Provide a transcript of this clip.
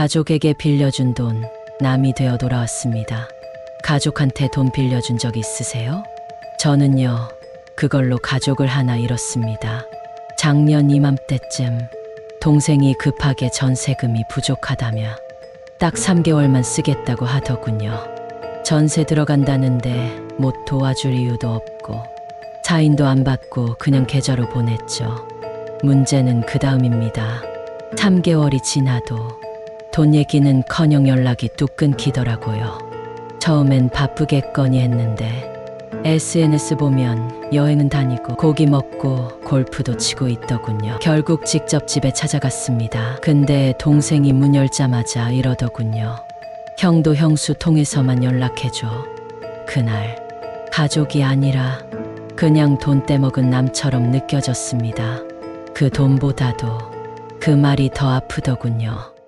가족에게 빌려준 돈 남이 되어 돌아왔습니다. 가족한테 돈 빌려준 적 있으세요? 저는요, 그걸로 가족을 하나 잃었습니다. 작년 이맘때쯤 동생이 급하게 전세금이 부족하다며 딱 3개월만 쓰겠다고 하더군요. 전세 들어간다는데 못 도와줄 이유도 없고 사인도 안 받고 그냥 계좌로 보냈죠. 문제는 그 다음입니다. 3개월이 지나도 돈 얘기는 커녕 연락이 뚝 끊기더라고요. 처음엔 바쁘겠거니 했는데 SNS 보면 여행은 다니고 고기 먹고 골프도 치고 있더군요. 결국 직접 집에 찾아갔습니다. 근데 동생이 문 열자마자 이러더군요. 형도 형수 통해서만 연락해줘. 그날 가족이 아니라 그냥 돈 떼먹은 남처럼 느껴졌습니다. 그 돈보다도 그 말이 더 아프더군요.